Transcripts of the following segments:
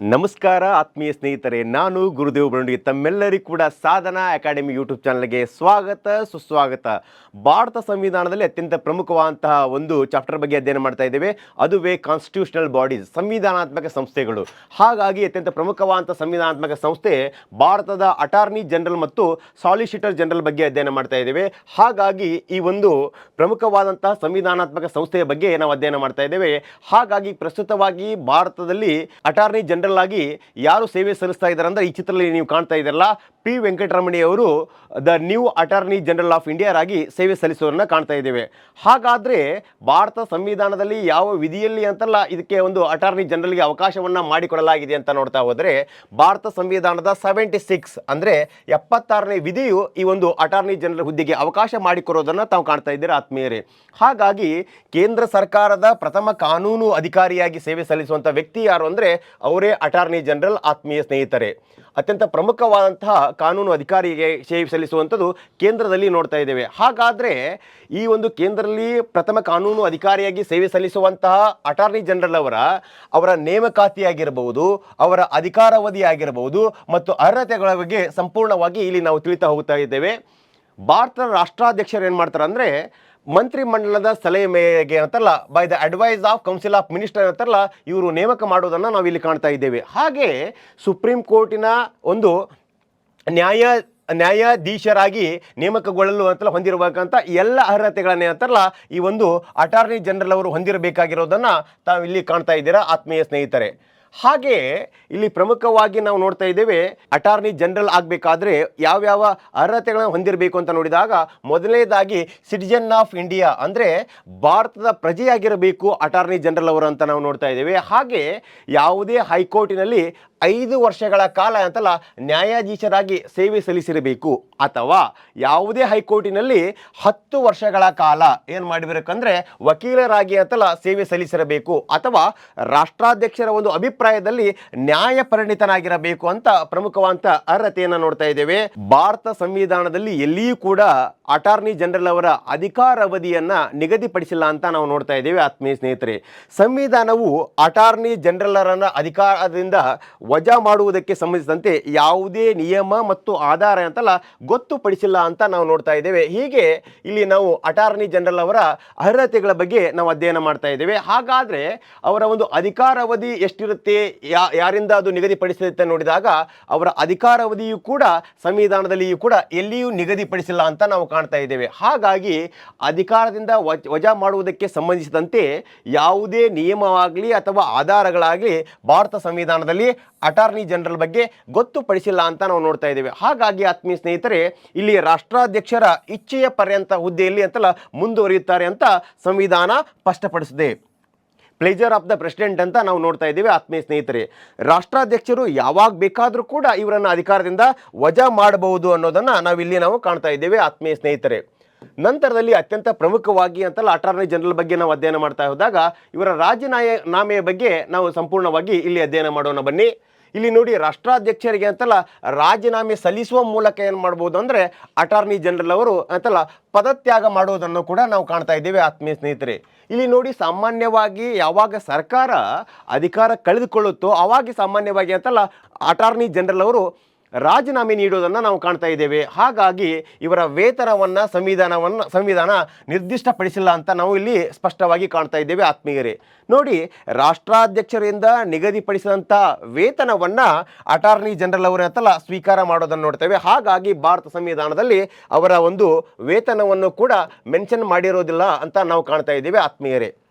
ನಮಸ್ಕಾರ, ಆತ್ಮೀಯ ಸ್ನೇಹಿತರೆ. ನಾನು ಗುರುದೇವ್ ಬಂಡಿ. ತಮ್ಮೆಲ್ಲರಿಗೂ ಕೂಡ ಸಾಧನಾ ಅಕಾಡೆಮಿ ಯೂಟ್ಯೂಬ್ ಚಾನಲ್ಗೆ ಸ್ವಾಗತ, ಸುಸ್ವಾಗತ. ಭಾರತ ಸಂವಿಧಾನದಲ್ಲಿ ಅತ್ಯಂತ ಪ್ರಮುಖವಾದಂತಹ ಒಂದು ಚಾಪ್ಟರ್ ಬಗ್ಗೆ ಅಧ್ಯಯನ ಮಾಡ್ತಾ ಇದ್ದೇವೆ. ಅದುವೇ ಕಾನ್ಸ್ಟಿಟ್ಯೂಷನಲ್ ಬಾಡೀಸ್ ಸಂವಿಧಾನಾತ್ಮಕ ಸಂಸ್ಥೆಗಳು. ಹಾಗಾಗಿ ಅತ್ಯಂತ ಪ್ರಮುಖವಾದಂಥ ಸಂವಿಧಾನಾತ್ಮಕ ಸಂಸ್ಥೆ ಭಾರತದ ಅಟಾರ್ನಿ ಜನರಲ್ ಮತ್ತು ಸಾಲಿಸಿಟರ್ ಜನರಲ್ ಬಗ್ಗೆ ಅಧ್ಯಯನ ಮಾಡ್ತಾ ಇದ್ದೇವೆ. ಹಾಗಾಗಿ ಈ ಒಂದು ಪ್ರಮುಖವಾದಂತಹ ಸಂವಿಧಾನಾತ್ಮಕ ಸಂಸ್ಥೆಯ ಬಗ್ಗೆ ನಾವು ಅಧ್ಯಯನ ಮಾಡ್ತಾ ಇದ್ದೇವೆ. ಹಾಗಾಗಿ ಪ್ರಸ್ತುತವಾಗಿ ಭಾರತದಲ್ಲಿ ಅಟಾರ್ನಿ ಜನರಲ್ ಆಗಿ ಯಾರು ಸೇವೆ ಸಲ್ಲಿಸ್ತಾ ಇದ್ದಾರೆ ಅಂದ್ರೆ ಈ ಚಿತ್ರದಲ್ಲಿ ನೀವು ಕಾಣ್ತಾ ಇದ್ದಾರಲ್ಲ ಪಿ. ವೆಂಕಟರಮಣಿ ಅವರು the new attorney general of ಇಂಡಿಯಾರಾಗಿ ಸೇವೆ ಸಲ್ಲಿಸೋರನ್ನ ಕಾಣ್ತಾ ಇದ್ದೇವೆ. ಹಾಗಾದ್ರೆ ಭಾರತ ಸಂವಿಧಾನದಲ್ಲಿ ಯಾವ ವಿಧಿಯಲ್ಲಿ ಅಂತಲ್ಲ ಇದಕ್ಕೆ ಒಂದು ಅಟಾರ್ನಿ ಜನರಲ್ಗೆ ಅವಕಾಶವನ್ನ ಮಾಡಿಕೊಡಲಾಗಿದೆ ಅಂತ ನೋಡ್ತಾ ಹೋದರೆ ಭಾರತ ಸಂವಿಧಾನದ ಸೆವೆಂಟಿ ಸಿಕ್ಸ್ ಅಂದ್ರೆ ಎಪ್ಪತ್ತಾರನೇ ವಿಧಿಯು ಈ ಒಂದು ಅಟಾರ್ನಿ ಜನರಲ್ ಹುದ್ದೆಗೆ ಅವಕಾಶ ಮಾಡಿಕೊಡೋದನ್ನು ತಾವು ಕಾಣ್ತಾ ಇದ್ದೀರಾ ಆತ್ಮೀಯರೇ. ಹಾಗಾಗಿ ಕೇಂದ್ರ ಸರ್ಕಾರದ ಪ್ರಥಮ ಕಾನೂನು ಅಧಿಕಾರಿಯಾಗಿ ಸೇವೆ ಸಲ್ಲಿಸುವಂಥ ವ್ಯಕ್ತಿ ಯಾರು ಅಂದರೆ ಅವರೇ ಅಟಾರ್ನಿ ಜನರಲ್, ಆತ್ಮೀಯ ಸ್ನೇಹಿತರೆ. ಅತ್ಯಂತ ಪ್ರಮುಖವಾದಂತಹ ಕಾನೂನು ಅಧಿಕಾರಿಗೆ ಸೇವೆ ಸಲ್ಲಿಸುವಂಥದ್ದು ಕೇಂದ್ರದಲ್ಲಿ ನೋಡ್ತಾ ಇದ್ದೇವೆ. ಹಾಗಾದರೆ ಈ ಒಂದು ಕೇಂದ್ರದಲ್ಲಿ ಪ್ರಥಮ ಕಾನೂನು ಅಧಿಕಾರಿಯಾಗಿ ಸೇವೆ ಸಲ್ಲಿಸುವಂತಹ ಅಟಾರ್ನಿ ಜನರಲ್ ಅವರ ಅವರ ನೇಮಕಾತಿಯಾಗಿರಬಹುದು, ಅವರ ಅಧಿಕಾರಾವಧಿ ಆಗಿರಬಹುದು ಮತ್ತು ಅರ್ಹತೆಗಳ ಬಗ್ಗೆ ಸಂಪೂರ್ಣವಾಗಿ ಇಲ್ಲಿ ನಾವು ತಿಳಿತಾ ಹೋಗ್ತಾ ಇದ್ದೇವೆ. ಭಾರತದ ರಾಷ್ಟ್ರಾಧ್ಯಕ್ಷರು ಏನು ಮಾಡ್ತಾರೆ ಅಂದರೆ ಮಂತ್ರಿಮಂಡಲದ ಸಲಹೆ ಮೇರೆಗೆ ಅಂತಲ್ಲ by the advice of council of minister ಅಂತಾರಲ್ಲ, ಇವರು ನೇಮಕ ಮಾಡೋದನ್ನು ನಾವು ಇಲ್ಲಿ ಕಾಣ್ತಾ ಇದ್ದೇವೆ. ಹಾಗೆ ಸುಪ್ರೀಂ ಕೋರ್ಟಿನ ಒಂದು ನ್ಯಾಯ, ನ್ಯಾಯಾಧೀಶರಾಗಿ ನೇಮಕಗೊಳ್ಳಲು ಅಂತಲ್ಲ ಹೊಂದಿರಬೇಕಂತ ಎಲ್ಲ ಅರ್ಹತೆಗಳನ್ನೇ ಅಂತಾರಲ್ಲ, ಈ ಒಂದು ಅಟಾರ್ನಿ ಜನರಲ್ ಅವರು ಹೊಂದಿರಬೇಕಾಗಿರೋದನ್ನು ತಾವು ಇಲ್ಲಿ ಕಾಣ್ತಾ ಇದ್ದೀರಾ, ಆತ್ಮೀಯ ಸ್ನೇಹಿತರೆ. ಹಾಗೆ ಇಲ್ಲಿ ಪ್ರಮುಖವಾಗಿ ನಾವು ನೋಡ್ತಾ ಇದ್ದೇವೆ ಅಟಾರ್ನಿ ಜನರಲ್ ಆಗಬೇಕಾದ್ರೆ ಯಾವ್ಯಾವ ಅರ್ಹತೆಗಳನ್ನು ಹೊಂದಿರಬೇಕು ಅಂತ ನೋಡಿದಾಗ ಮೊದಲನೇದಾಗಿ ಸಿಟಿಜನ್ ಆಫ್ ಇಂಡಿಯಾ ಅಂದರೆ ಭಾರತದ ಪ್ರಜೆಯಾಗಿರಬೇಕು ಅಟಾರ್ನಿ ಜನರಲ್ ಅವರು ಅಂತ ನಾವು ನೋಡ್ತಾ ಇದ್ದೇವೆ. ಹಾಗೆ ಯಾವುದೇ ಹೈಕೋರ್ಟಿನಲ್ಲಿ ಐದು ವರ್ಷಗಳ ಕಾಲ ಅಂತಲ್ಲ ನ್ಯಾಯಾಧೀಶರಾಗಿ ಸೇವೆ ಸಲ್ಲಿಸಿರಬೇಕು. ಅಥವಾ ಯಾವುದೇ ಹೈಕೋರ್ಟಿನಲ್ಲಿ ಹತ್ತು ವರ್ಷಗಳ ಕಾಲ ಏನು ಮಾಡಬೇಕಂದ್ರೆ ವಕೀಲರಾಗಿ ಅಂತಲ್ಲ ಸೇವೆ ಸಲ್ಲಿಸಿರಬೇಕು. ಅಥವಾ ರಾಷ್ಟ್ರಾಧ್ಯಕ್ಷರ ಒಂದು ಅಭಿಪ್ರಾಯದಲ್ಲಿ ನ್ಯಾಯ ಪರಿಣಿತನಾಗಿರಬೇಕು ಅಂತ ಪ್ರಮುಖವಾದ ಅರ್ಹತೆಯನ್ನು ನೋಡ್ತಾ ಇದ್ದೇವೆ. ಭಾರತ ಸಂವಿಧಾನದಲ್ಲಿ ಎಲ್ಲಿಯೂ ಕೂಡ ಅಟಾರ್ನಿ ಜನರಲ್ ಅವರ ಅಧಿಕಾರಾವಧಿಯನ್ನ ನಿಗದಿಪಡಿಸಿಲ್ಲ ಅಂತ ನಾವು ನೋಡ್ತಾ ಇದ್ದೇವೆ. ಆತ್ಮೀಯ ಸ್ನೇಹಿತರೆ, ಸಂವಿಧಾನವು ಅಟಾರ್ನಿ ಜನರಲರನ್ನ ಅಧಿಕಾರದಿಂದ ವಜಾ ಮಾಡುವುದಕ್ಕೆ ಸಂಬಂಧಿಸಿದಂತೆ ಯಾವುದೇ ನಿಯಮ ಮತ್ತು ಆಧಾರ ಅಂತಲ್ಲ ಗೊತ್ತುಪಡಿಸಿಲ್ಲ ಅಂತ ನಾವು ನೋಡ್ತಾ ಇದ್ದೇವೆ. ಹೀಗೆ ಇಲ್ಲಿ ನಾವು ಅಟಾರ್ನಿ ಜನರಲ್ ಅವರ ಅರ್ಹತೆಗಳ ಬಗ್ಗೆ ನಾವು ಅಧ್ಯಯನ ಮಾಡ್ತಾ ಇದ್ದೇವೆ. ಹಾಗಾದ್ರೆ ಅವರ ಒಂದು ಅಧಿಕಾರಾವಧಿ ಎಷ್ಟಿರುತ್ತೆ ಯಾ, ಯಾರಿಂದ ಅದು ನಿಗದಿಪಡಿಸಿರುತ್ತೆ ನೋಡಿದಾಗ ಅವರ ಅಧಿಕಾರಾವಧಿಯು ಕೂಡ ಸಂವಿಧಾನದಲ್ಲಿಯೂ ಕೂಡ ಎಲ್ಲಿಯೂ ನಿಗದಿಪಡಿಸಿಲ್ಲ ಅಂತ ನಾವು ಕಾಣ್ತಾ ಇದ್ದೇವೆ. ಹಾಗಾಗಿ ಅಧಿಕಾರದಿಂದ ವಜ್, ವಜಾ ಮಾಡುವುದಕ್ಕೆ ಸಂಬಂಧಿಸಿದಂತೆ ಯಾವುದೇ ನಿಯಮವಾಗಲಿ ಅಥವಾ ಆಧಾರಗಳಾಗಲಿ ಭಾರತ ಸಂವಿಧಾನದಲ್ಲಿ ಅಟಾರ್ನಿ ಜನರಲ್ ಬಗ್ಗೆ ಗೊತ್ತುಪಡಿಸಿಲ್ಲ ಅಂತ ನಾವು ನೋಡ್ತಾ ಇದ್ದೇವೆ. ಹಾಗಾಗಿ ಆತ್ಮೀಯ ಸ್ನೇಹಿತರೆ, ಇಲ್ಲಿ ರಾಷ್ಟ್ರಾಧ್ಯಕ್ಷರ ಇಚ್ಛೆಯ ಪರ್ಯಂತ ಹುದ್ದೆಯಲ್ಲಿ ಅಂತಲ್ಲ ಮುಂದುವರಿಯುತ್ತಾರೆ ಅಂತ ಸಂವಿಧಾನ ಸ್ಪಷ್ಟಪಡಿಸಿದೆ. ಪ್ಲೇಜರ್ ಆಫ್ ದ ಪ್ರೆಸಿಡೆಂಟ್ ಅಂತ ನಾವು ನೋಡ್ತಾ ಇದ್ದೀವಿ. ಆತ್ಮೀಯ ಸ್ನೇಹಿತರೆ, ರಾಷ್ಟ್ರಾಧ್ಯಕ್ಷರು ಯಾವಾಗ ಬೇಕಾದರೂ ಕೂಡ ಇವರನ್ನು ಅಧಿಕಾರದಿಂದ ವಜಾ ಮಾಡಬಹುದು ಅನ್ನೋದನ್ನು ನಾವಿಲ್ಲಿ ನಾವು ಕಾಣ್ತಾ ಇದ್ದೇವೆ. ಆತ್ಮೀಯ ಸ್ನೇಹಿತರೆ, ನಂತರದಲ್ಲಿ ಅತ್ಯಂತ ಪ್ರಮುಖವಾಗಿ ಅಂತಲ್ಲ ಅಟಾರ್ನಿ ಜನರಲ್ ಬಗ್ಗೆ ನಾವು ಅಧ್ಯಯನ ಮಾಡ್ತಾ ಹೋದಾಗ, ಇವರ ರಾಜೀನಾಮೆ ನಾಮೆಯ ಬಗ್ಗೆ ನಾವು ಸಂಪೂರ್ಣವಾಗಿ ಇಲ್ಲಿ ಅಧ್ಯಯನ ಮಾಡೋಣ ಬನ್ನಿ. ಇಲ್ಲಿ ನೋಡಿ ರಾಷ್ಟ್ರಾಧ್ಯಕ್ಷರಿಗೆ ಅಂತಲ್ಲ ರಾಜೀನಾಮೆ ಸಲ್ಲಿಸುವ ಮೂಲಕ ಏನು ಮಾಡ್ಬೋದು ಅಂದರೆ ಅಟಾರ್ನಿ ಜನರಲ್ ಅವರು ಅಂತಲ್ಲ ಪದತ್ಯಾಗ ಮಾಡೋದನ್ನು ಕೂಡ ನಾವು ಕಾಣ್ತಾ ಇದ್ದೇವೆ, ಆತ್ಮೀಯ ಸ್ನೇಹಿತರೆ. ಇಲ್ಲಿ ನೋಡಿ ಸಾಮಾನ್ಯವಾಗಿ ಯಾವಾಗ ಸರ್ಕಾರ ಅಧಿಕಾರ ಕಳೆದುಕೊಳ್ಳುತ್ತೋ ಆವಾಗ ಸಾಮಾನ್ಯವಾಗಿ ಅಂತಲ್ಲ ಅಟಾರ್ನಿ ಜನರಲ್ ಅವರು ರಾಜೀನಾಮೆ ನೀಡೋದನ್ನು ನಾವು ಕಾಣ್ತಾ ಇದ್ದೇವೆ. ಹಾಗಾಗಿ ಇವರ ವೇತನವನ್ನು, ಸಂವಿಧಾನವನ್ನು, ಸಂವಿಧಾನ ನಿರ್ದಿಷ್ಟಪಡಿಸಿಲ್ಲ ಅಂತ ನಾವು ಇಲ್ಲಿ ಸ್ಪಷ್ಟವಾಗಿ ಕಾಣ್ತಾ ಇದ್ದೇವೆ ಆತ್ಮೀಯರೇ. ನೋಡಿ, ರಾಷ್ಟ್ರಾಧ್ಯಕ್ಷರಿಂದ ನಿಗದಿಪಡಿಸಿದಂಥ ವೇತನವನ್ನು ಅಟಾರ್ನಿ ಜನರಲ್ ಅವರ ಅಂತಲ್ಲ ಸ್ವೀಕಾರ ಮಾಡೋದನ್ನು ನೋಡ್ತೇವೆ. ಹಾಗಾಗಿ ಭಾರತ ಸಂವಿಧಾನದಲ್ಲಿ ಅವರ ಒಂದು ವೇತನವನ್ನು ಕೂಡ ಮೆನ್ಷನ್ ಮಾಡಿರೋದಿಲ್ಲ ಅಂತ ನಾವು ಕಾಣ್ತಾ ಇದ್ದೇವೆ ಆತ್ಮೀಯರೇ.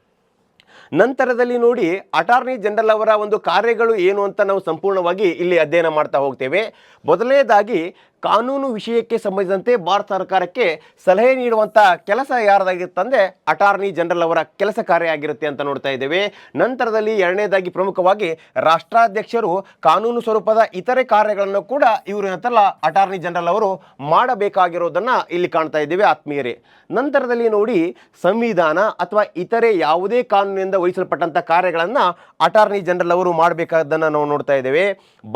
ನಂತರದಲ್ಲಿ ನೋಡಿ ಅಟಾರ್ನಿ ಜನರಲ್ ಅವರ ಒಂದು ಕಾರ್ಯಗಳು ಏನು ಅಂತ ನಾವು ಸಂಪೂರ್ಣವಾಗಿ ಇಲ್ಲಿ ಅಧ್ಯಯನ ಮಾಡ್ತಾ ಹೋಗ್ತೇವೆ. ಮೊದಲನೇದಾಗಿ ಕಾನೂನು ವಿಷಯಕ್ಕೆ ಸಂಬಂಧಿಸಿದಂತೆ ಭಾರತ ಸರ್ಕಾರಕ್ಕೆ ಸಲಹೆ ನೀಡುವಂಥ ಕೆಲಸ ಯಾರದಾಗಿರುತ್ತಂದರೆ ಅಟಾರ್ನಿ ಜನರಲ್ ಅವರ ಕೆಲಸ ಕಾರ್ಯ ಆಗಿರುತ್ತೆ ಅಂತ ನೋಡ್ತಾ ಇದ್ದೇವೆ. ನಂತರದಲ್ಲಿ ಎರಡನೇದಾಗಿ ಪ್ರಮುಖವಾಗಿ ರಾಷ್ಟ್ರಾಧ್ಯಕ್ಷರು ಕಾನೂನು ಸ್ವರೂಪದ ಇತರೆ ಕಾರ್ಯಗಳನ್ನು ಕೂಡ ಇವರು ಅಂತಲ್ಲ ಅಟಾರ್ನಿ ಜನರಲ್ ಅವರು ಮಾಡಬೇಕಾಗಿರೋದನ್ನು ಇಲ್ಲಿ ಕಾಣ್ತಾ ಇದ್ದೇವೆ ಆತ್ಮೀಯರೇ. ನಂತರದಲ್ಲಿ ನೋಡಿ, ಸಂವಿಧಾನ ಅಥವಾ ಇತರೆ ಯಾವುದೇ ಕಾನೂನಿನಿಂದ ವಹಿಸಲ್ಪಟ್ಟಂಥ ಕಾರ್ಯಗಳನ್ನು ಅಟಾರ್ನಿ ಜನರಲ್ ಅವರು ಮಾಡಬೇಕಾದ್ದನ್ನು ನಾವು ನೋಡ್ತಾ ಇದ್ದೇವೆ.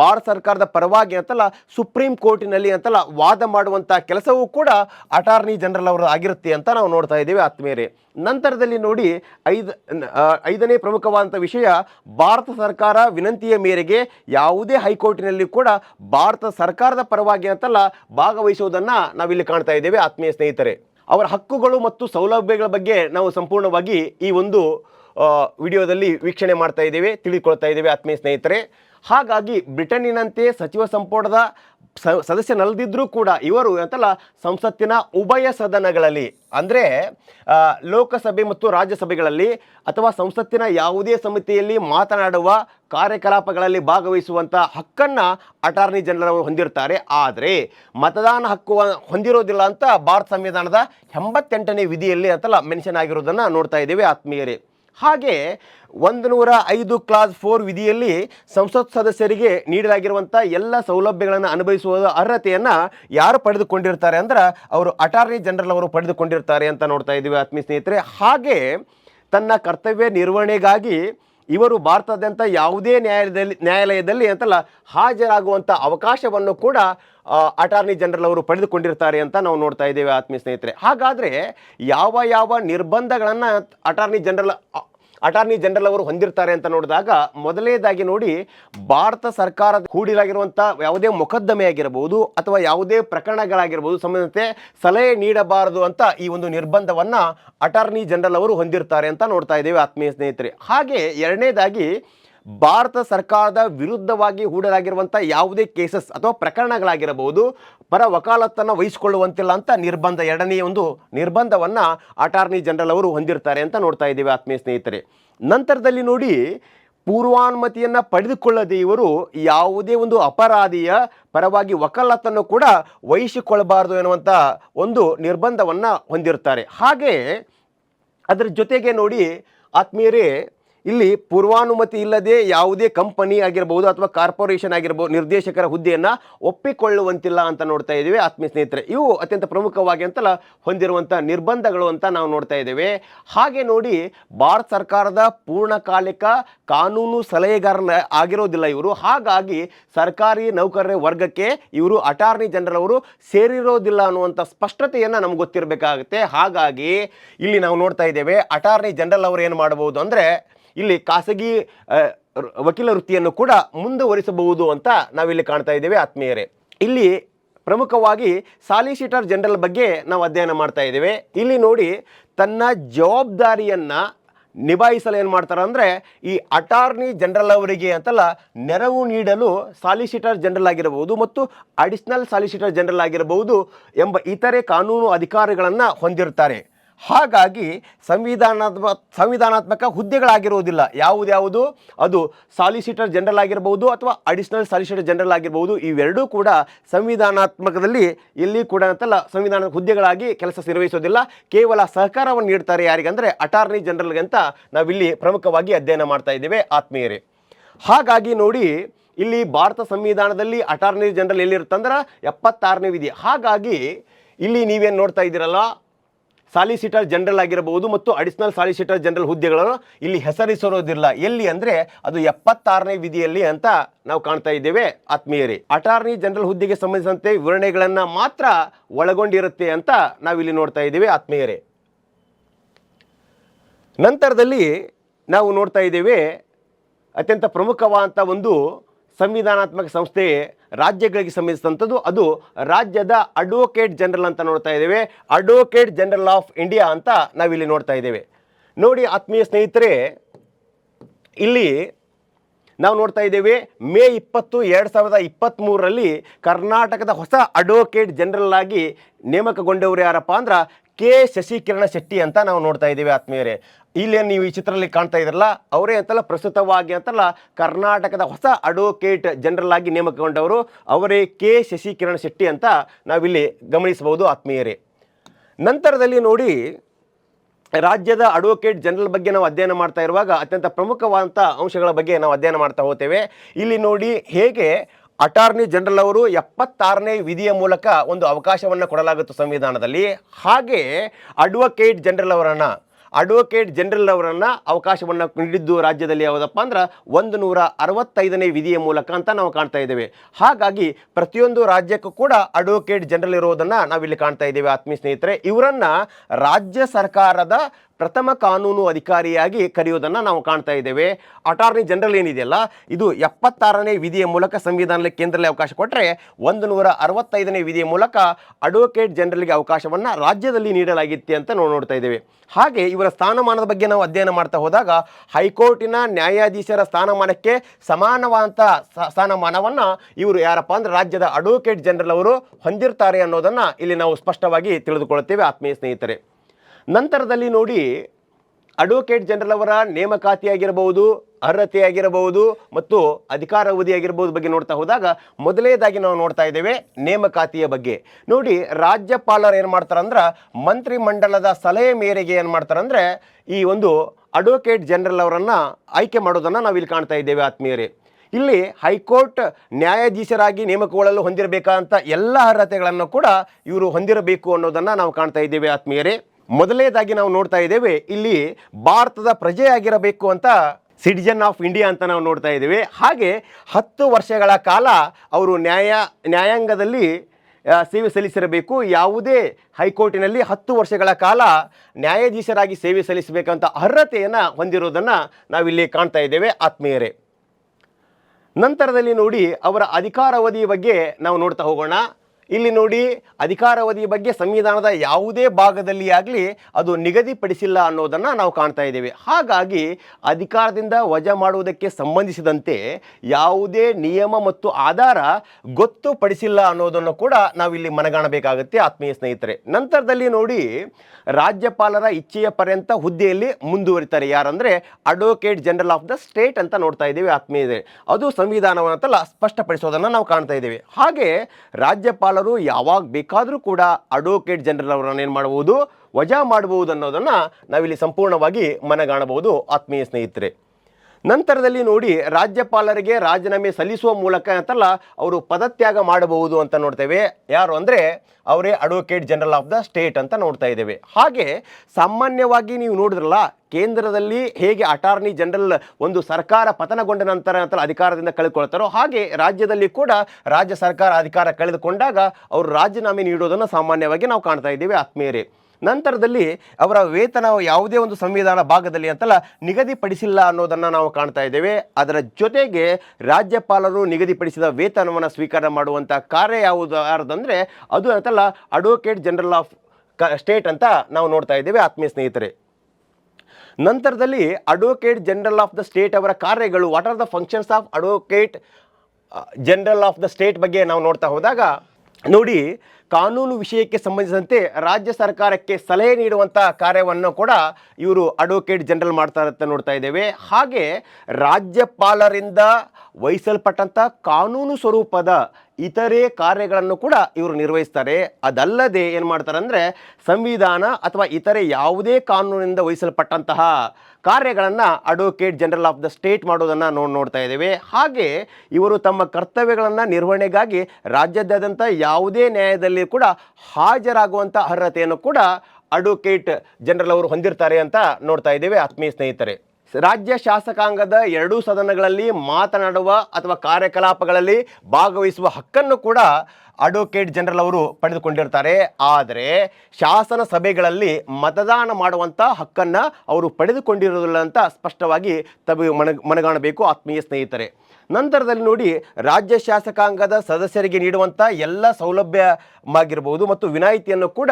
ಭಾರತ ಸರ್ಕಾರದ ಪರವಾಗಿ ಅಂತಲ್ಲ ಸುಪ್ರೀಂ ಕೋರ್ಟಿನಲ್ಲಿ ಅಂತಲ್ಲ ವಾದ ಮಾಡುವಂಥ ಕೆಲಸವೂ ಕೂಡ ಅಟಾರ್ನಿ ಜನರಲ್ ಅವರು ಆಗಿರುತ್ತೆ ಅಂತ ನಾವು ನೋಡ್ತಾ ಇದ್ದೇವೆ ಆತ್ಮೀಯರೇ. ನಂತರದಲ್ಲಿ ನೋಡಿ ಐದು ಐದನೇ ಪ್ರಮುಖವಾದಂಥ ವಿಷಯ, ಭಾರತ ಸರ್ಕಾರ ವಿನಂತಿಯ ಮೇರೆಗೆ ಯಾವುದೇ ಹೈಕೋರ್ಟಿನಲ್ಲಿ ಕೂಡ ಭಾರತ ಸರ್ಕಾರದ ಪರವಾಗಿ ಅಂತಲ್ಲ ಭಾಗವಹಿಸುವುದನ್ನು ನಾವಿಲ್ಲಿ ಕಾಣ್ತಾ ಇದ್ದೇವೆ ಆತ್ಮೀಯ ಸ್ನೇಹಿತರೆ. ಅವರ ಹಕ್ಕುಗಳು ಮತ್ತು ಸೌಲಭ್ಯಗಳ ಬಗ್ಗೆ ನಾವು ಸಂಪೂರ್ಣವಾಗಿ ಈ ಒಂದು ವಿಡಿಯೋದಲ್ಲಿ ವೀಕ್ಷಣೆ ಮಾಡ್ತಾ ಇದ್ದೇವೆ, ತಿಳಿದುಕೊಳ್ತಾ ಇದ್ದೇವೆ ಆತ್ಮೀಯ ಸ್ನೇಹಿತರೆ. ಹಾಗಾಗಿ ಬ್ರಿಟನ್ನಿನಂತೆ ಸಚಿವ ಸಂಪುಟದ ಸ ಸದಸ್ಯನಲ್ಲದಿದ್ದರೂ ಕೂಡ ಇವರು ಅಂತಲ್ಲ ಸಂಸತ್ತಿನ ಉಭಯ ಸದನಗಳಲ್ಲಿ, ಅಂದರೆ ಲೋಕಸಭೆ ಮತ್ತು ರಾಜ್ಯಸಭೆಗಳಲ್ಲಿ ಅಥವಾ ಸಂಸತ್ತಿನ ಯಾವುದೇ ಸಮಿತಿಯಲ್ಲಿ ಮಾತನಾಡುವ ಕಾರ್ಯಕಲಾಪಗಳಲ್ಲಿ ಭಾಗವಹಿಸುವಂಥ ಹಕ್ಕನ್ನು ಅಟಾರ್ನಿ ಜನರಲ್ ಹೊಂದಿರ್ತಾರೆ ಆದರೆ, ಮತದಾನ ಹಕ್ಕು ಹೊಂದಿರೋದಿಲ್ಲ ಅಂತ ಭಾರತ ಸಂವಿಧಾನದ ಎಂಬತ್ತೆಂಟನೇ ವಿಧಿಯಲ್ಲಿ ಅಂತಲ್ಲ ಮೆನ್ಷನ್ ಆಗಿರೋದನ್ನು ನೋಡ್ತಾ ಇದ್ದೇವೆ ಆತ್ಮೀಯರೇ. ಹಾಗೆ ಒಂದು ನೂರ ಐದು ಕ್ಲಾಸ್ ಫೋರ್ ವಿಧಿಯಲ್ಲಿ ಸಂಸತ್ ಸದಸ್ಯರಿಗೆ ನೀಡಲಾಗಿರುವಂಥ ಎಲ್ಲ ಸೌಲಭ್ಯಗಳನ್ನು ಅನುಭವಿಸುವ ಅರ್ಹತೆಯನ್ನು ಯಾರು ಪಡೆದುಕೊಂಡಿರ್ತಾರೆ ಅಂದ್ರೆ ಅವರು ಅಟಾರ್ನಿ ಜನರಲ್ ಅವರು ಪಡೆದುಕೊಂಡಿರ್ತಾರೆ ಅಂತ ನೋಡ್ತಾ ಇದ್ದೀವಿ ಆತ್ಮೀಯ ಸ್ನೇಹಿತರೆ. ಹಾಗೆ ತನ್ನ ಕರ್ತವ್ಯ ನಿರ್ವಹಣೆಗಾಗಿ ಇವರು ಭಾರತದಂಥ ಯಾವುದೇ ನ್ಯಾಯಾಲಯದಲ್ಲಿ ನ್ಯಾಯಾಲಯದಲ್ಲಿ ಅಂತಲ್ಲ ಹಾಜರಾಗುವಂಥ ಅವಕಾಶವನ್ನು ಕೂಡ ಅಟಾರ್ನಿ ಜನರಲ್ ಅವರು ಪಡೆದುಕೊಂಡಿರ್ತಾರೆ ಅಂತ ನಾವು ನೋಡ್ತಾ ಇದ್ದೇವೆ ಆತ್ಮೀಯ ಸ್ನೇಹಿತರೆ. ಹಾಗಾದರೆ ಯಾವ ಯಾವ ನಿರ್ಬಂಧಗಳನ್ನು ಅಟಾರ್ನಿ ಜನರಲ್ ಅಟಾರ್ನಿ ಜನರಲ್ ಅವರು ಹೊಂದಿರ್ತಾರೆ ಅಂತ ನೋಡಿದಾಗ ಮೊದಲನೇದಾಗಿ ನೋಡಿ ಭಾರತ ಸರ್ಕಾರದ ಹೂಡಿಲಾಗಿರುವಂಥ ಯಾವುದೇ ಮೊಕದ್ದಮೆ ಆಗಿರಬಹುದು ಅಥವಾ ಯಾವುದೇ ಪ್ರಕರಣಗಳಾಗಿರ್ಬೋದು ಸಂಬಂಧಿಸಿದಂತೆ ಸಲಹೆ ನೀಡಬಾರದು ಅಂತ ಈ ಒಂದು ನಿರ್ಬಂಧವನ್ನು ಅಟಾರ್ನಿ ಜನರಲ್ ಅವರು ಹೊಂದಿರ್ತಾರೆ ಅಂತ ನೋಡ್ತಾ ಇದ್ದೇವೆ ಆತ್ಮೀಯ ಸ್ನೇಹಿತರೆ. ಹಾಗೆ ಎರಡನೇದಾಗಿ ಭಾರತ ಸರ್ಕಾರದ ವಿರುದ್ಧವಾಗಿ ಹೂಡಲಾಗಿರುವಂಥ ಯಾವುದೇ ಕೇಸಸ್ ಅಥವಾ ಪ್ರಕರಣಗಳಾಗಿರಬಹುದು, ಪರ ವಕಾಲತ್ತನ್ನು ವಹಿಸಿಕೊಳ್ಳುವಂತಿಲ್ಲ ಅಂತ ನಿರ್ಬಂಧ ಎರಡನೇ ಒಂದು ನಿರ್ಬಂಧವನ್ನು ಅಟಾರ್ನಿ ಜನರಲ್ ಅವರು ಹೊಂದಿರ್ತಾರೆ ಅಂತ ನೋಡ್ತಾ ಇದ್ದೇವೆ ಆತ್ಮೀಯ ಸ್ನೇಹಿತರೆ. ನಂತರದಲ್ಲಿ ನೋಡಿ, ಪೂರ್ವಾನುಮತಿಯನ್ನು ಪಡೆದುಕೊಳ್ಳದೆ ಇವರು ಯಾವುದೇ ಒಂದು ಅಪರಾಧಿಯ ಪರವಾಗಿ ವಕಾಲತ್ತನ್ನು ಕೂಡ ವಹಿಸಿಕೊಳ್ಳಬಾರದು ಎನ್ನುವಂಥ ಒಂದು ನಿರ್ಬಂಧವನ್ನು ಹೊಂದಿರ್ತಾರೆ. ಹಾಗೆ, ಅದರ ಜೊತೆಗೆ ನೋಡಿ, ಆತ್ಮೀಯರೇ ಇಲ್ಲಿ ಪೂರ್ವಾನುಮತಿ ಇಲ್ಲದೆ ಯಾವುದೇ ಕಂಪನಿ ಆಗಿರ್ಬೋದು ಅಥವಾ ಕಾರ್ಪೊರೇಷನ್ ಆಗಿರ್ಬೋದು ನಿರ್ದೇಶಕರ ಹುದ್ದೆಯನ್ನು ಒಪ್ಪಿಕೊಳ್ಳುವಂತಿಲ್ಲ ಅಂತ ನೋಡ್ತಾ ಇದ್ದೇವೆ ಆತ್ಮೀಯ ಸ್ನೇಹಿತರೆ. ಇವು ಅತ್ಯಂತ ಪ್ರಮುಖವಾಗಿ ಅಂತಲ್ಲ ಹೊಂದಿರುವಂಥ ನಿರ್ಬಂಧಗಳು ಅಂತ ನಾವು ನೋಡ್ತಾ ಇದ್ದೇವೆ. ಹಾಗೆ ನೋಡಿ ಭಾರತ ಸರ್ಕಾರದ ಪೂರ್ಣಕಾಲಿಕ ಕಾನೂನು ಸಲಹೆಗಾರನ ಆಗಿರೋದಿಲ್ಲ ಇವರು. ಹಾಗಾಗಿ ಸರ್ಕಾರಿ ನೌಕರರ ವರ್ಗಕ್ಕೆ ಇವರು ಅಟಾರ್ನಿ ಜನರಲ್ ಅವರು ಸೇರಿರೋದಿಲ್ಲ ಅನ್ನುವಂಥ ಸ್ಪಷ್ಟತೆಯನ್ನು ನಮ್ಗೆ ಗೊತ್ತಿರಬೇಕಾಗುತ್ತೆ. ಹಾಗಾಗಿ ಇಲ್ಲಿ ನಾವು ನೋಡ್ತಾ ಇದ್ದೇವೆ ಅಟಾರ್ನಿ ಜನರಲ್ ಅವರು ಏನು ಮಾಡಬಹುದು ಅಂದರೆ ಇಲ್ಲಿ ಖಾಸಗಿ ವಕೀಲ ವೃತ್ತಿಯನ್ನು ಕೂಡ ಮುಂದುವರಿಸಬಹುದು ಅಂತ ನಾವಿಲ್ಲಿ ಕಾಣ್ತಾ ಇದ್ದೇವೆ, ಆತ್ಮೀಯರೇ. ಇಲ್ಲಿ ಪ್ರಮುಖವಾಗಿ ಸಾಲಿಸಿಟರ್ ಜನರಲ್ ಬಗ್ಗೆ ನಾವು ಅಧ್ಯಯನ ಮಾಡ್ತಾ ಇದ್ದೇವೆ. ಇಲ್ಲಿ ನೋಡಿ, ತನ್ನ ಜವಾಬ್ದಾರಿಯನ್ನು ನಿಭಾಯಿಸಲು ಏನು ಮಾಡ್ತಾರೆ ಅಂದರೆ, ಈ ಅಟಾರ್ನಿ ಜನರಲ್ ಅವರಿಗೆ ಅಂತಲ್ಲ ನೆರವು ನೀಡಲು ಸಾಲಿಸಿಟರ್ ಜನರಲ್ ಆಗಿರಬಹುದು ಮತ್ತು ಅಡಿಷನಲ್ ಸಾಲಿಸಿಟರ್ ಜನರಲ್ ಆಗಿರಬಹುದು ಎಂಬ ಇತರೆ ಕಾನೂನು ಅಧಿಕಾರಿಗಳನ್ನು ಹೊಂದಿರ್ತಾರೆ ಹಾಗಾಗಿ ಸಂವಿಧಾನಾತ್ಮ ಸಂವಿಧಾನಾತ್ಮಕ ಹುದ್ದೆಗಳಾಗಿರುವುದಿಲ್ಲ. ಯಾವುದ್ಯಾವುದು ಅದು ಸಾಲಿಸಿಟರ್ ಜನರಲ್ ಆಗಿರಬಹುದು ಅಥವಾ ಅಡಿಷನಲ್ ಸಾಲಿಸಿಟರ್ ಜನರಲ್ ಆಗಿರಬಹುದು ಇವೆರಡೂ ಕೂಡ ಸಂವಿಧಾನಾತ್ಮಕದಲ್ಲಿ ಇಲ್ಲಿ ಕೂಡ ಅಂತಲ್ಲ ಸಂವಿಧಾನದ ಹುದ್ದೆಗಳಾಗಿ ಕೆಲಸ ನಿರ್ವಹಿಸೋದಿಲ್ಲ ಕೇವಲ ಸಹಕಾರವನ್ನು ನೀಡ್ತಾರೆ ಯಾರಿಗಂದರೆ ಅಟಾರ್ನಿ ಜನರಲ್ಗೆ ಅಂತ ನಾವಿಲ್ಲಿ ಪ್ರಮುಖವಾಗಿ ಅಧ್ಯಯನ ಮಾಡ್ತಾ ಇದ್ದೇವೆ, ಆತ್ಮೀಯರೇ. ಹಾಗಾಗಿ ನೋಡಿ, ಇಲ್ಲಿ ಭಾರತ ಸಂವಿಧಾನದಲ್ಲಿ ಅಟಾರ್ನಿ ಜನರಲ್ ಎಲ್ಲಿರುತ್ತಂದ್ರೆ ಎಪ್ಪತ್ತಾರನೇ ವಿಧಿ. ಹಾಗಾಗಿ ಇಲ್ಲಿ ನೀವೇನು ನೋಡ್ತಾ ಇದ್ದೀರಲ್ಲ ಸಾಲಿಸಿಟರ್ ಜನರಲ್ ಆಗಿರಬಹುದು ಮತ್ತು ಅಡಿಷನಲ್ ಸಾಲಿಸಿಟರ್ ಜನರಲ್ ಹುದ್ದೆಗಳನ್ನು ಇಲ್ಲಿ ಹೆಸರಿಸಿರೋದಿಲ್ಲ. ಎಲ್ಲಿ ಅಂದರೆ ಅದು ಎಪ್ಪತ್ತಾರನೇ ವಿಧಿಯಲ್ಲಿ ಅಂತ ನಾವು ಕಾಣ್ತಾ ಇದ್ದೇವೆ ಆತ್ಮೀಯರೇ. ಅಟಾರ್ನಿ ಜನರಲ್ ಹುದ್ದೆಗೆ ಸಂಬಂಧಿಸಿದಂತೆ ವಿವರಣೆಗಳನ್ನು ಮಾತ್ರ ಒಳಗೊಂಡಿರುತ್ತೆ ಅಂತ ನಾವಿಲ್ಲಿ ನೋಡ್ತಾ ಇದ್ದೇವೆ ಆತ್ಮೀಯರೇ. ನಂತರದಲ್ಲಿ ನಾವು ನೋಡ್ತಾ ಇದ್ದೇವೆ ಅತ್ಯಂತ ಪ್ರಮುಖವಾದಂಥ ಒಂದು ಸಂವಿಧಾನಾತ್ಮಕ ಸಂಸ್ಥೆ ರಾಜ್ಯಗಳಿಗೆ ಸಂಬಂಧಿಸಿದಂಥದ್ದು. ಅದು ರಾಜ್ಯದ ಅಡ್ವೊಕೇಟ್ ಜನರಲ್ ಅಂತ ನೋಡ್ತಾ ಇದ್ದೇವೆ. ಅಡ್ವೊಕೇಟ್ ಜನರಲ್ ಆಫ್ ಇಂಡಿಯಾ ಅಂತ ನಾವಿಲ್ಲಿ ನೋಡ್ತಾ ಇದ್ದೇವೆ. ನೋಡಿ ಆತ್ಮೀಯ ಸ್ನೇಹಿತರೆ, ಇಲ್ಲಿ ನಾವು ನೋಡ್ತಾ ಇದ್ದೇವೆ, ಮೇ ಇಪ್ಪತ್ತು, ಎರಡು ಸಾವಿರದ ಇಪ್ಪತ್ತ್ಮೂರರಲ್ಲಿ ಕರ್ನಾಟಕದ ಹೊಸ ಅಡ್ವೊಕೇಟ್ ಜನರಲ್ ಆಗಿ ನೇಮಕಗೊಂಡವರು ಯಾರಪ್ಪ ಅಂದ್ರೆ ಕೆ ಶಶಿಕಿರಣ ಶೆಟ್ಟಿ ಅಂತ ನಾವು ನೋಡ್ತಾ ಇದ್ದೀವಿ ಆತ್ಮೀಯರೇ. ಇಲ್ಲಿ ನೀವು ಈ ಚಿತ್ರದಲ್ಲಿ ಕಾಣ್ತಾ ಇದ್ರಲ್ಲ ಅವರೇ ಅಂತಲ್ಲ ಪ್ರಸ್ತುತವಾಗಿ ಅಂತಲ್ಲ ಕರ್ನಾಟಕದ ಹೊಸ ಅಡ್ವೊಕೇಟ್ ಜನರಲ್ ಆಗಿ ನೇಮಕಗೊಂಡವರು ಅವರೇ ಕೆ ಶಶಿಕಿರಣ ಶೆಟ್ಟಿ ಅಂತ ನಾವಿಲ್ಲಿ ಗಮನಿಸಬಹುದು ಆತ್ಮೀಯರೇ. ನಂತರದಲ್ಲಿ ನೋಡಿ, ರಾಜ್ಯದ ಅಡ್ವೊಕೇಟ್ ಜನರಲ್ ಬಗ್ಗೆ ನಾವು ಅಧ್ಯಯನ ಮಾಡ್ತಾ ಇರುವಾಗ ಅತ್ಯಂತ ಪ್ರಮುಖವಾದಂಥ ಅಂಶಗಳ ಬಗ್ಗೆ ನಾವು ಅಧ್ಯಯನ ಮಾಡ್ತಾ ಹೋಗ್ತೇವೆ. ಇಲ್ಲಿ ನೋಡಿ ಹೇಗೆ ಅಟಾರ್ನಿ ಜನರಲ್ ಅವರು ಎಪ್ಪತ್ತಾರನೇ ವಿಧಿಯ ಮೂಲಕ ಒಂದು ಅವಕಾಶವನ್ನು ಕೊಡಲಾಗುತ್ತೆ ಸಂವಿಧಾನದಲ್ಲಿ. ಹಾಗೆ ಅಡ್ವೊಕೇಟ್ ಜನರಲ್ ಅವರನ್ನು, ಅಡ್ವೊಕೇಟ್ ಜನರಲ್ ಅವರನ್ನು ಅವಕಾಶವನ್ನು ನೀಡಿದ್ದು ರಾಜ್ಯದಲ್ಲಿ ಯಾವುದಪ್ಪ ಅಂದ್ರೆ ಒಂದು ನೂರ ಅರವತ್ತೈದನೇ ವಿಧಿಯ ಮೂಲಕ ಅಂತ ನಾವು ಕಾಣ್ತಾ ಇದ್ದೇವೆ. ಹಾಗಾಗಿ ಪ್ರತಿಯೊಂದು ರಾಜ್ಯಕ್ಕೂ ಕೂಡ ಅಡ್ವೊಕೇಟ್ ಜನರಲ್ ಇರೋದನ್ನು ನಾವಿಲ್ಲಿ ಕಾಣ್ತಾ ಇದ್ದೇವೆ ಆತ್ಮೀಯ ಸ್ನೇಹಿತರೆ. ಇವರನ್ನು ರಾಜ್ಯ ಸರ್ಕಾರದ ಪ್ರಥಮ ಕಾನೂನು ಅಧಿಕಾರಿಯಾಗಿ ಕರೆಯುವುದನ್ನು ನಾವು ಕಾಣ್ತಾ ಇದ್ದೇವೆ. ಅಟಾರ್ನಿ ಜನರಲ್ ಏನಿದೆಯಲ್ಲ, ಇದು ಎಪ್ಪತ್ತಾರನೇ ವಿಧಿಯ ಮೂಲಕ ಸಂವಿಧಾನದಲ್ಲಿ ಕೇಂದ್ರದಲ್ಲಿ ಅವಕಾಶ ಕೊಟ್ಟರೆ ಒಂದು ನೂರ ಅರವತ್ತೈದನೇ ವಿಧಿಯ ಮೂಲಕ ಅಡ್ವೊಕೇಟ್ ಜನರಲ್ಗೆ ಅವಕಾಶವನ್ನು ರಾಜ್ಯದಲ್ಲಿ ನೀಡಲಾಗಿತ್ತು ಅಂತ ನಾವು ನೋಡ್ತಾ ಇದ್ದೇವೆ. ಹಾಗೆ ಇವರ ಸ್ಥಾನಮಾನದ ಬಗ್ಗೆ ನಾವು ಅಧ್ಯಯನ ಮಾಡ್ತಾ ಹೋದಾಗ, ಹೈಕೋರ್ಟಿನ ನ್ಯಾಯಾಧೀಶರ ಸ್ಥಾನಮಾನಕ್ಕೆ ಸಮಾನವಾದಂಥ ಸ್ಥಾನಮಾನವನ್ನು ಇವರು ಯಾರಪ್ಪ ಅಂದ್ರೆ ರಾಜ್ಯದ ಅಡ್ವೊಕೇಟ್ ಜನರಲ್ ಅವರು ಹೊಂದಿರ್ತಾರೆ ಅನ್ನೋದನ್ನು ಇಲ್ಲಿ ನಾವು ಸ್ಪಷ್ಟವಾಗಿ ತಿಳಿದುಕೊಳ್ಳುತ್ತೇವೆ. ಆತ್ಮೀಯ ಸ್ನೇಹಿತರೆ. ನಂತರದಲ್ಲಿ ನೋಡಿ ಅಡ್ವೊಕೇಟ್ ಜನರಲ್ ಅವರ ನೇಮಕಾತಿಯಾಗಿರಬಹುದು, ಅರ್ಹತೆಯಾಗಿರಬಹುದು ಮತ್ತು ಅಧಿಕಾರ ಅಧಿಕಾರಾವಧಿಯಾಗಿರ್ಬೋದು ಬಗ್ಗೆ ನೋಡ್ತಾ ಹೋದಾಗ ಮೊದಲನೇದಾಗಿ ನಾವು ನೋಡ್ತಾ ಇದ್ದೇವೆ ನೇಮಕಾತಿಯ ಬಗ್ಗೆ. ನೋಡಿ ರಾಜ್ಯಪಾಲರು ಏನು ಮಾಡ್ತಾರಂದ್ರೆ ಮಂತ್ರಿಮಂಡಲದ ಸಲಹೆ ಮೇರೆಗೆ ಏನು ಮಾಡ್ತಾರಂದ್ರೆ ಈ ಒಂದು ಅಡ್ವೊಕೇಟ್ ಜನರಲ್ ಅವರನ್ನು ಆಯ್ಕೆ ಮಾಡೋದನ್ನು ನಾವು ಇಲ್ಲಿ ಕಾಣ್ತಾ ಇದ್ದೇವೆ ಆತ್ಮೀಯರೇ. ಇಲ್ಲಿ ಹೈಕೋರ್ಟ್ ನ್ಯಾಯಾಧೀಶರಾಗಿ ನೇಮಕಗೊಳ್ಳಲು ಹೊಂದಿರಬೇಕಾದಂಥ ಎಲ್ಲ ಅರ್ಹತೆಗಳನ್ನು ಕೂಡ ಇವರು ಹೊಂದಿರಬೇಕು ಅನ್ನೋದನ್ನು ನಾವು ಕಾಣ್ತಾ ಇದ್ದೇವೆ ಆತ್ಮೀಯರೇ. ಮೊದಲನೇದಾಗಿ ನಾವು ನೋಡ್ತಾ ಇದ್ದೇವೆ, ಇಲ್ಲಿ ಭಾರತದ ಪ್ರಜೆಯಾಗಿರಬೇಕು ಅಂತ ಸಿಟಿಜನ್ ಆಫ್ ಇಂಡಿಯಾ ಅಂತ ನಾವು ನೋಡ್ತಾ ಇದ್ದೇವೆ. ಹಾಗೆ ಹತ್ತು ವರ್ಷಗಳ ಕಾಲ ಅವರು ನ್ಯಾಯ, ನ್ಯಾಯಾಂಗದಲ್ಲಿ ಸೇವೆ ಸಲ್ಲಿಸಿರಬೇಕು. ಯಾವುದೇ ಹೈಕೋರ್ಟಿನಲ್ಲಿ ಹತ್ತು ವರ್ಷಗಳ ಕಾಲ ನ್ಯಾಯಾಧೀಶರಾಗಿ ಸೇವೆ ಸಲ್ಲಿಸಬೇಕಂತ ಅರ್ಹತೆಯನ್ನು ಹೊಂದಿರೋದನ್ನು ನಾವಿಲ್ಲಿ ಕಾಣ್ತಾ ಇದ್ದೇವೆ, ಆತ್ಮೀಯರೇ. ನಂತರದಲ್ಲಿ ನೋಡಿ ಅವರ ಅಧಿಕಾರಾವಧಿಯ ಬಗ್ಗೆ ನಾವು ನೋಡ್ತಾ ಹೋಗೋಣ. ಇಲ್ಲಿ ನೋಡಿ ಅಧಿಕಾರಾವಧಿಯ ಬಗ್ಗೆ ಸಂವಿಧಾನದ ಯಾವುದೇ ಭಾಗದಲ್ಲಿ ಆಗಲಿ ಅದು ನಿಗದಿಪಡಿಸಿಲ್ಲ ಅನ್ನೋದನ್ನು ನಾವು ಕಾಣ್ತಾ ಇದ್ದೇವೆ. ಹಾಗಾಗಿ ಅಧಿಕಾರದಿಂದ ವಜಾ ಮಾಡುವುದಕ್ಕೆ ಸಂಬಂಧಿಸಿದಂತೆ ಯಾವುದೇ ನಿಯಮ ಮತ್ತು ಆಧಾರ ಗೊತ್ತುಪಡಿಸಿಲ್ಲ ಅನ್ನೋದನ್ನು ಕೂಡ ನಾವಿಲ್ಲಿ ಮನಗಾಣಬೇಕಾಗುತ್ತೆ ಆತ್ಮೀಯ ಸ್ನೇಹಿತರೆ. ನಂತರದಲ್ಲಿ ನೋಡಿ, ರಾಜ್ಯಪಾಲರ ಇಚ್ಛೆಯ ಪರ್ಯಂತ ಹುದ್ದೆಯಲ್ಲಿ ಮುಂದುವರಿತಾರೆ. ಯಾರಂದರೆ advocate general of the state ಅಂತ ನೋಡ್ತಾ ಇದ್ದೇವೆ ಆತ್ಮೀಯತೆ ಅದು ಸಂವಿಧಾನವನ್ನು ಸ್ಪಷ್ಟಪಡಿಸೋದನ್ನು ನಾವು ಕಾಣ್ತಾ ಇದ್ದೇವೆ. ಹಾಗೆ ರಾಜ್ಯಪಾಲರು ಯಾವಾಗ ಬೇಕಾದರೂ ಕೂಡ ಅಡ್ವೊಕೇಟ್ ಜನರಲ್ ಅವರನ್ನು ಏನು ಮಾಡಬಹುದು ವಜಾ ಮಾಡಬಹುದು ಅನ್ನೋದನ್ನು ನಾವಿಲ್ಲಿ ಸಂಪೂರ್ಣವಾಗಿ ಮನಗಾಣಬಹುದು ಆತ್ಮೀಯ ಸ್ನೇಹಿತರೆ. ನಂತರದಲ್ಲಿ ನೋಡಿ ರಾಜ್ಯಪಾಲರಿಗೆ ರಾಜೀನಾಮೆ ಸಲ್ಲಿಸುವ ಮೂಲಕ ಅಂತಲ್ಲ ಅವರು ಪದತ್ಯಾಗ ಮಾಡಬಹುದು ಅಂತ ನೋಡ್ತೇವೆ. ಯಾರು ಅಂದರೆ ಅವರೇ advocate general of the state ಅಂತ ನೋಡ್ತಾ ಇದ್ದೇವೆ. ಹಾಗೆ ಸಾಮಾನ್ಯವಾಗಿ ನೀವು ನೋಡಿದ್ರಲ್ಲ, ಕೇಂದ್ರದಲ್ಲಿ ಹೇಗೆ ಅಟಾರ್ನಿ ಜನರಲ್ ಒಂದು ಸರ್ಕಾರ ಪತನಗೊಂಡ ನಂತರ ಅಂತ ಅಧಿಕಾರದಿಂದ ಕಳೆದುಕೊಳ್ತಾರೋ ಹಾಗೆ ರಾಜ್ಯದಲ್ಲಿ ಕೂಡ ರಾಜ್ಯ ಸರ್ಕಾರ ಅಧಿಕಾರ ಕಳೆದುಕೊಂಡಾಗ ಅವರು ರಾಜೀನಾಮೆ ನೀಡೋದನ್ನು ಸಾಮಾನ್ಯವಾಗಿ ನಾವು ಕಾಣ್ತಾ ಇದ್ದೇವೆ. ಆತ್ಮೀಯರೇ ನಂತರದಲ್ಲಿ ಅವರ ವೇತನ ಯಾವುದೇ ಒಂದು ಸಂವಿಧಾನ ಭಾಗದಲ್ಲಿ ಅಂತಲ್ಲ ನಿಗದಿಪಡಿಸಿಲ್ಲ ಅನ್ನೋದನ್ನು ನಾವು ಕಾಣ್ತಾ ಇದ್ದೇವೆ. ಅದರ ಜೊತೆಗೆ ರಾಜ್ಯಪಾಲರು ನಿಗದಿಪಡಿಸಿದ ವೇತನವನ್ನು ಸ್ವೀಕಾರ ಮಾಡುವಂಥ ಕಾರ್ಯ ಯಾವುದು ಯಾರದಂದರೆ ಅದು ಅಂತಲ್ಲ advocate general of the state ಅಂತ ನಾವು ನೋಡ್ತಾ ಇದ್ದೇವೆ, ಆತ್ಮೀಯ ಸ್ನೇಹಿತರೆ. ನಂತರದಲ್ಲಿ advocate general of the state ಅವರ ಕಾರ್ಯಗಳು what are the functions of advocate general of the state ಬಗ್ಗೆ ನಾವು ನೋಡ್ತಾ ಹೋದಾಗ, ನೋಡಿ ಕಾನೂನು ವಿಷಯಕ್ಕೆ ಸಂಬಂಧಿಸಿದಂತೆ ರಾಜ್ಯ ಸರ್ಕಾರಕ್ಕೆ ಸಲಹೆ ನೀಡುವಂಥ ಕಾರ್ಯವನ್ನು ಕೂಡ ಇವರು ಅಡ್ವೊಕೇಟ್ ಜನರಲ್ ಮಾಡ್ತಾ ಇರುತ್ತೆ ನೋಡ್ತಾ ಇದ್ದೇವೆ. ಹಾಗೆ ರಾಜ್ಯಪಾಲರಿಂದ ವಹಿಸಲ್ಪಟ್ಟಂಥ ಕಾನೂನು ಸ್ವರೂಪದ ಇತರೆ ಕಾರ್ಯಗಳನ್ನು ಕೂಡ ಇವರು ನಿರ್ವಹಿಸ್ತಾರೆ. ಅದಲ್ಲದೆ ಏನು ಮಾಡ್ತಾರೆ ಅಂದರೆ ಸಂವಿಧಾನ ಅಥವಾ ಇತರೆ ಯಾವುದೇ ಕಾನೂನಿನಿಂದ ವಹಿಸಲ್ಪಟ್ಟಂತಹ ಕಾರ್ಯಗಳನ್ನು advocate general of the state ಮಾಡೋದನ್ನು ನೋಡಿ ನೋಡ್ತಾ ಇದ್ದೇವೆ. ಹಾಗೆ ಇವರು ತಮ್ಮ ಕರ್ತವ್ಯಗಳನ್ನು ನಿರ್ವಹಣೆಗಾಗಿ ರಾಜ್ಯಾದ್ಯಂತ ಯಾವುದೇ ನ್ಯಾಯದಲ್ಲಿ ಕೂಡ ಹಾಜರಾಗುವಂಥ ಅರ್ಹತೆಯನ್ನು ಕೂಡ ಅಡ್ವೊಕೇಟ್ ಜನರಲ್ ಅವರು ಹೊಂದಿರ್ತಾರೆ ಅಂತ ನೋಡ್ತಾ ಇದ್ದೇವೆ ಆತ್ಮೀಯ ಸ್ನೇಹಿತರೆ. ರಾಜ್ಯ ಶಾಸಕಾಂಗದ ಎರಡೂ ಸದನಗಳಲ್ಲಿ ಮಾತನಾಡುವ ಅಥವಾ ಕಾರ್ಯಕಲಾಪಗಳಲ್ಲಿ ಭಾಗವಹಿಸುವ ಹಕ್ಕನ್ನು ಕೂಡ ಅಡ್ವೊಕೇಟ್ ಜನರಲ್ ಅವರು ಪಡೆದುಕೊಂಡಿರ್ತಾರೆ. ಆದರೆ ಶಾಸನ ಸಭೆಗಳಲ್ಲಿ ಮತದಾನ ಮಾಡುವಂಥ ಹಕ್ಕನ್ನು ಅವರು ಪಡೆದುಕೊಂಡಿರೋದಿಲ್ಲ ಅಂತ ಸ್ಪಷ್ಟವಾಗಿ ಮನ ಮನಗಾಣಬೇಕು ಆತ್ಮೀಯ ಸ್ನೇಹಿತರೆ. ನಂತರದಲ್ಲಿ ನೋಡಿ ರಾಜ್ಯ ಶಾಸಕಾಂಗದ ಸದಸ್ಯರಿಗೆ ನೀಡುವಂಥ ಎಲ್ಲ ಸೌಲಭ್ಯವಾಗಿರ್ಬೋದು ಮತ್ತು ವಿನಾಯಿತಿಯನ್ನು ಕೂಡ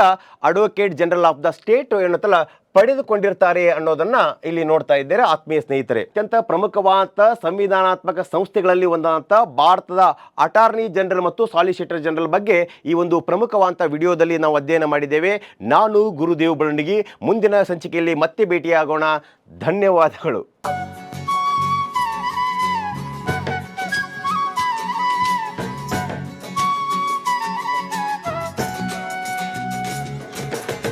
advocate general of the state ಏನತ್ತಲ್ಲ ಪಡೆದುಕೊಂಡಿರ್ತಾರೆ ಅನ್ನೋದನ್ನ ಇಲ್ಲಿ ನೋಡ್ತಾ ಇದ್ದಾರೆ ಆತ್ಮೀಯ ಸ್ನೇಹಿತರೆ. ಅತ್ಯಂತ ಪ್ರಮುಖವಾದ ಸಂವಿಧಾನಾತ್ಮಕ ಸಂಸ್ಥೆಗಳಲ್ಲಿ ಒಂದಾದಂಥ ಭಾರತದ ಅಟಾರ್ನಿ ಜನರಲ್ ಮತ್ತು ಸಾಲಿಸಿಟರ್ ಜನರಲ್ ಬಗ್ಗೆ ಈ ಒಂದು ಪ್ರಮುಖವಾದ ವಿಡಿಯೋದಲ್ಲಿ ನಾವು ಅಧ್ಯಯನ ಮಾಡಿದ್ದೇವೆ. ನಾನು ಗುರುದೇವ್ ಬಳಂಡಿಗಿ ಮುಂದಿನ ಸಂಚಿಕೆಯಲ್ಲಿ ಮತ್ತೆ ಭೇಟಿಯಾಗೋಣ. ಧನ್ಯವಾದಗಳು.